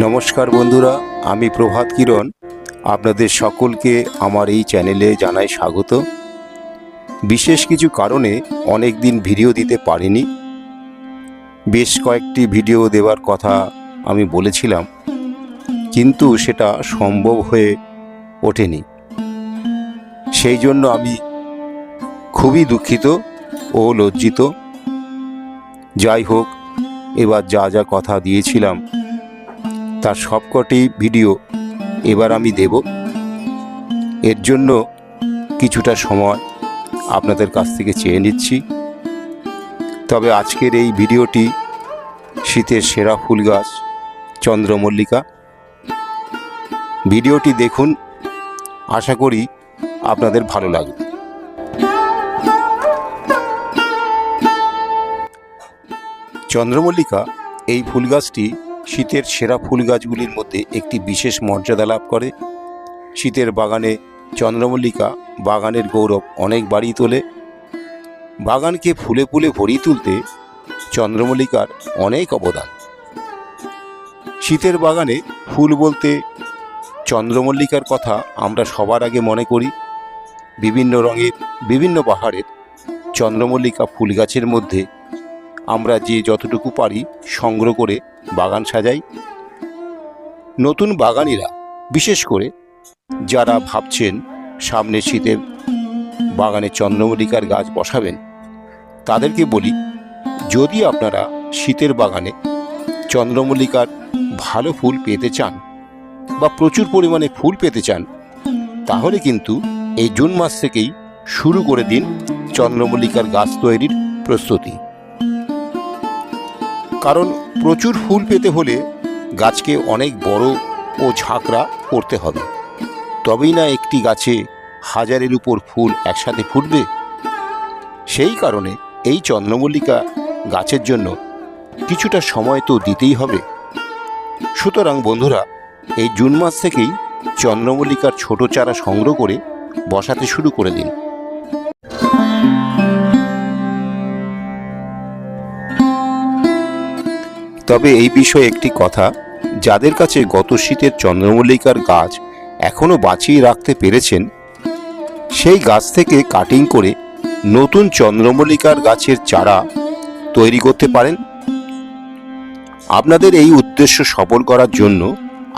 নমস্কার বন্ধুরা, আমি প্রভাত কিরণ। আপনাদের সকলকে আমার এই চ্যানেলে জানাই স্বাগত। বিশেষ কিছু কারণে অনেক দিন ভিডিও দিতে পারিনি। বেশ কয়েকটি ভিডিও দেওয়ার কথা আমি বলেছিলাম, কিন্তু সেটা সম্ভব হয়ে ওঠেনি। সেই জন্য আমি খুবই দুঃখিত ও লজ্জিত। যাই হোক, এবার যা যা কথা দিয়েছিলাম তার সবকটি ভিডিও এবার আমি দেব। এর জন্য কিছুটা সময় আপনাদের কাছ থেকে চেয়ে নিচ্ছি। তবে আজকের এই ভিডিওটি শীতের সেরা ফুল গাছ, চন্দ্রমল্লিকা। ভিডিওটি দেখুন, আশা করি আপনাদের ভালো লাগবে। চন্দ্রমল্লিকা, এই ফুল গাছটি শীতের সেরা ফুল গাছগুলির মধ্যে একটি বিশেষ মর্যাদা লাভ করে। শীতের বাগানে চন্দ্রমল্লিকা বাগানের গৌরব অনেক বাড়িয়ে তোলে। বাগানকে ফুলে ফুলে ভরিয়ে তুলতে চন্দ্রমল্লিকার অনেক অবদান। শীতের বাগানে ফুল বলতে চন্দ্রমল্লিকার কথা আমরা সবার আগে মনে করি। বিভিন্ন রঙের, বিভিন্ন পাহাড়ের চন্দ্রমল্লিকা ফুল গাছের মধ্যে আমরা যে যতটুকু পারি সংগ্রহ করে বাগান সাজাই। নতুন বাগানিরা, বিশেষ করে যারা ভাবছেন সামনে শীতে বাগানে চন্দ্রমল্লিকার গাছ বসাবেন, তাদেরকে বলি, যদি আপনারা শীতের বাগানে চন্দ্রমল্লিকার ভালো ফুল পেতে চান বা প্রচুর পরিমাণে ফুল পেতে চান, তাহলে কিন্তু এই জুন মাস থেকেই শুরু করে দিন চন্দ্রমল্লিকার গাছ তৈরির প্রস্তুতি। কারণ প্রচুর ফুল পেতে হলে গাছকে অনেক বড় ও ঝাঁকড়া করতে হবে। তবেই না একটি গাছে হাজারের উপর ফুল একসাথে ফুটবে? সেই কারণে এই চন্দ্রমল্লিকা গাছের জন্য কিছুটা সময় তো দিতেই হবে। সুতরাং বন্ধুরা, এই জুন মাস থেকেই চন্দ্রমল্লিকার ছোট চারা সংগ্রহ করে বসাতে শুরু করে দিন। তবে এই বিষয়ে একটি কথা। যাদের কাছে গত শীতের চন্দ্রমল্লিকার গাছ এখনও বাঁচিয়ে রাখতে পেরেছেন, সেই গাছ থেকে কাটিং করে নতুন চন্দ্রমল্লিকার গাছের চারা তৈরি করতে পারেন। আপনাদের এই উদ্দেশ্য সফল করার জন্য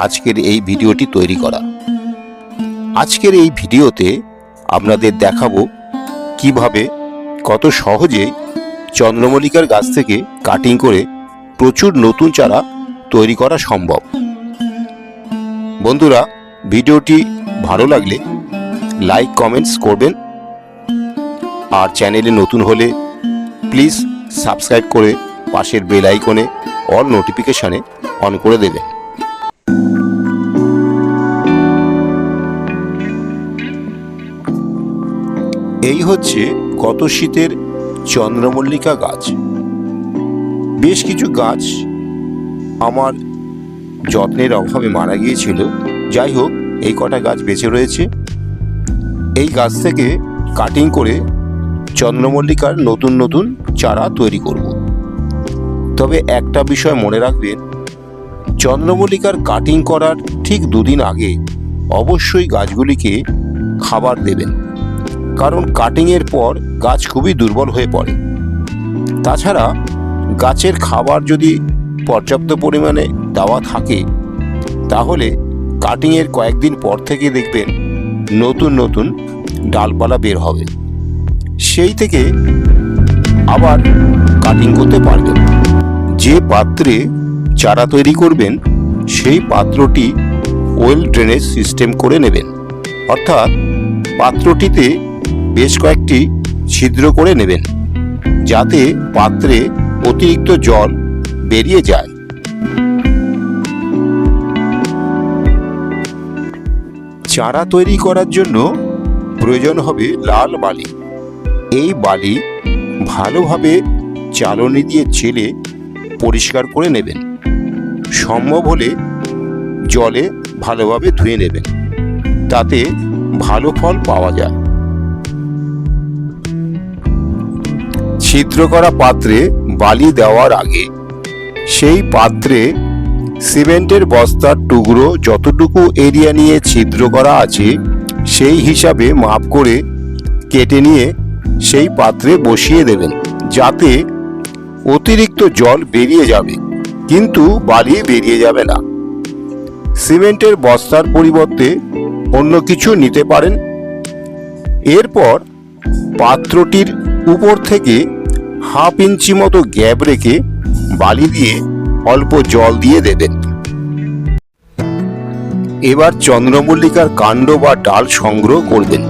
আজকের এই ভিডিওটি তৈরি করা। আজকের এই ভিডিওতে আপনাদের দেখাবো কীভাবে কত সহজে চন্দ্রমল্লিকার গাছ থেকে কাটিং করে প্রচুর নতুন চারা তৈরি করা সম্ভব। বন্ধুরা, ভিডিওটি ভালো লাগলে লাইক, কমেন্টস করবেন। আর চ্যানেলে নতুন হলে প্লিজ সাবস্ক্রাইব করে পাশের বেল আইকনে অল নোটিফিকেশানে অন করে দেবেন। এই হচ্ছে গত শীতের চন্দ্রমল্লিকা গাছ। বেশ কিছু গাছ আমার যত্নের অভাবে মারা গিয়েছিল। যাই হোক, এই কটা গাছ বেঁচে রয়েছে। এই গাছ থেকে কাটিং করে চন্দ্রমল্লিকার নতুন নতুন চারা তৈরি করব। তবে একটা বিষয় মনে রাখবেন, চন্দ্রমল্লিকার কাটিং করার ঠিক দুদিন আগে অবশ্যই গাছগুলিকে খাবার দেবেন। কারণ কাটিংয়ের পর গাছ খুবই দুর্বল হয়ে পড়ে। তাছাড়া গাছের খাবার যদি পর্যাপ্ত পরিমাণে দেওয়া থাকে, তাহলে কাটিংয়ের কয়েকদিন পর থেকে দেখবেন নতুন নতুন ডালপালা বের হবে। সেই থেকে আবার কাটিং করতে পারবেন। যে পাত্রে চারা তৈরি করবেন, সেই পাত্রটি ওয়েল ড্রেনেজ সিস্টেম করে নেবেন। অর্থাৎ পাত্রটিতে বেশ কয়েকটি ছিদ্র করে নেবেন, যাতে পাত্রে অতিরিক্ত জল বেরিয়ে যায়। চারা তৈরি করার জন্য প্রয়োজন হবে লাল বালি। এই বালি ভালোভাবে চালনি দিয়ে ছেলে পরিষ্কার করে নেবেন। সম্ভব হলে জলে ভালোভাবে ধুয়ে নেবেন। তাতে ভালো ফল পাওয়া যায়। ছিদ্র করা পাত্রে বালি দেওয়ার আগে, সেই পাত্রে সিমেন্টের বস্তার টুকরো যতটুকু এরিয়া নিয়ে ছিদ্র করা আছে, সেই হিসাবে মাপ করে কেটে নিয়ে সেই পাত্রে বসিয়ে দেবেন, যাতে অতিরিক্ত জল বেরিয়ে যাবে। কিন্তু বালি বেরিয়ে যাবে না। সিমেন্টের বস্তার পরিবর্তে অন্য কিছু নিতে পারেন। এরপর পাত্রটির উপর থেকে হাফ ইঞ্চি মতো গ্যাপ রেখে বালি দিয়ে অল্প জল দিয়ে দেবেন এবার চন্দ্রমল্লিকার কাণ্ড বা ডাল সংগ্রহ করবেন।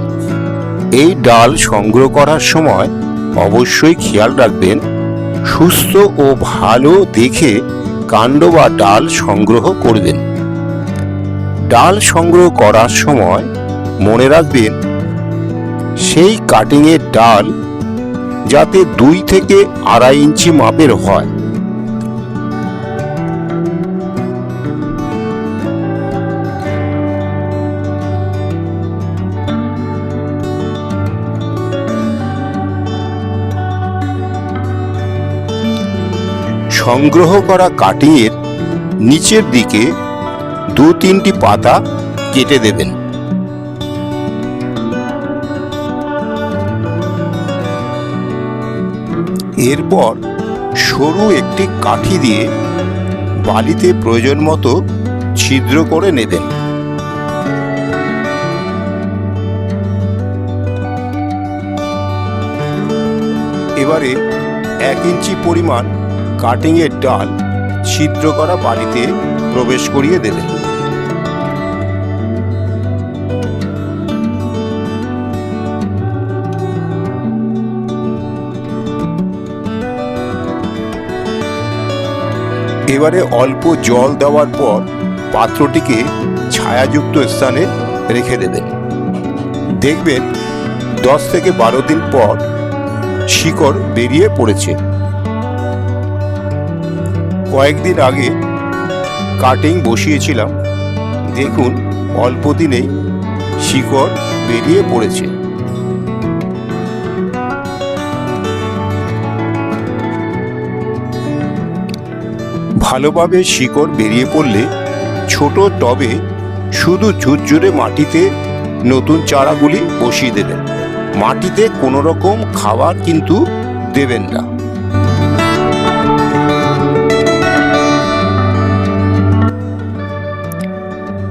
এই ডাল সংগ্রহ করার সময় অবশ্যই খেয়াল রাখবেন, সুস্থ ও ভালো দেখে কাণ্ড বা ডাল সংগ্রহ করবেন। ডাল সংগ্রহ করার সময় মনে রাখবেন, সেই কাটিংয়ের ডাল যাতে দুই থেকে আড়াই ইঞ্চি মাপের হয়। সংগ্রহ করা কাটিংয়ের নিচের দিকে দু তিনটি পাতা কেটে দেবেন। এরপর সরু একটি কাঠি দিয়ে বালিতে প্রয়োজন মতো ছিদ্র করে নেবেন। এবারে এক ইঞ্চি পরিমাণ কাটিংয়ের ডাল ছিদ্র করা বালিতে প্রবেশ করিয়ে দেবেন। এবারে অল্প জল দেওয়ার পর পাত্রটিকে ছায়াযুক্ত স্থানে রেখে দেবেন। দেখবেন দশ থেকে বারো দিন পর শিকড় বেরিয়ে পড়েছে। কয়েকদিন আগে কাটিং বসিয়েছিলাম। দেখুন, অল্প দিনেই শিকড় বেরিয়ে পড়েছে। ভালোভাবে শিকড় বেরিয়ে পড়লে ছোট টবে শুধু ঝুরঝুরে মাটিতে নতুন চারাগুলি বসিয়ে দেবেন। মাটিতে কোনো রকম খাবার কিন্তু দেবেন না।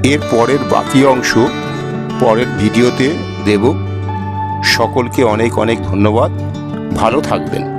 এর পরের বাকি অংশ পরের ভিডিওতে দেব। সকলকে অনেক অনেক ধন্যবাদ। ভালো থাকবেন।